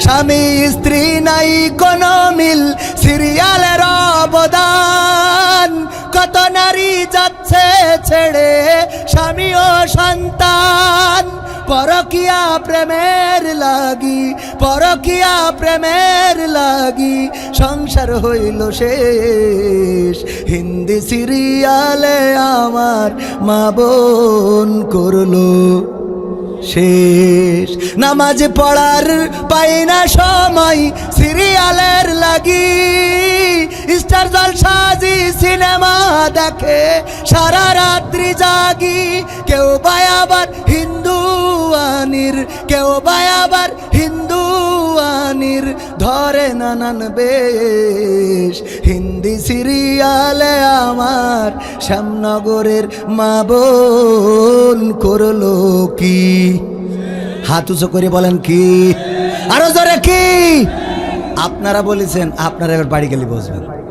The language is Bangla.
স্বামী, স্ত্রী নাই, কোনো মিল। সিরিয়ালের অবদান। কত নারী যাচ্ছে ছেড়ে, স্বামী ও সন্তান। পরকিয়া প্রেমের লাগি, পরকিয়া প্রেমের লাগি। সংসার হইল শেষ। হিন্দি সিরিয়ালে আমার মা বোন করল। শেষ। নামাজ পড়ার পাই না সময়, সিরিয়ালের লাগি। স্টার জলসাজি সিনেমা দেখে সারা রাত্রি জাগি। কেউ বাই আবার হিন্দু আনির কেউ বাই আবার হিন্দু আনির ধরে নানান বেশ হিন্দি সিরিয়ালে আমার শ্যামনগরের মা বোন করল কি? হাত উঁচু করে বলেন কি? আরও জোরে কি? আপনারা বলেছেন, আপনারা এবার বাড়ি গেলে বসবেন।